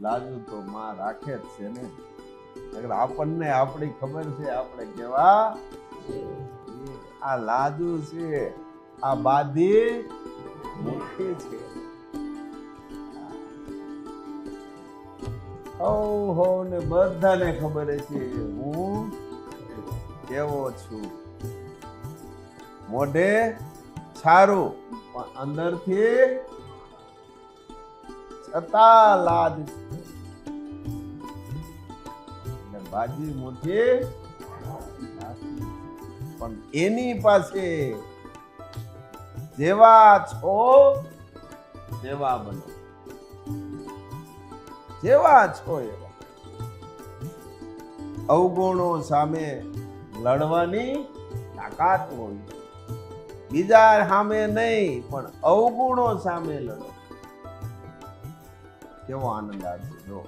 લાજુ તો માં રાખે જ છે ને. આપણને આપણી ખબર છે, આપણે કેવા? આ લાજુ છે. આ બાદી મોટી છે. હો ને બધાને ખબર છે. હું કેવો છું? મોઢે છારું, પણ અંદરથી છતાં લાજ બાજી મોટી. પણ એની પાસે જેવા છો, તેવા બનો. જેવા છો એવા. અવગુણો સામે લડવાની તાકાત હોય. બીજા સામે નહીં, પણ અવગુણો સામે લડો. કેવો આનંદ આવશે જો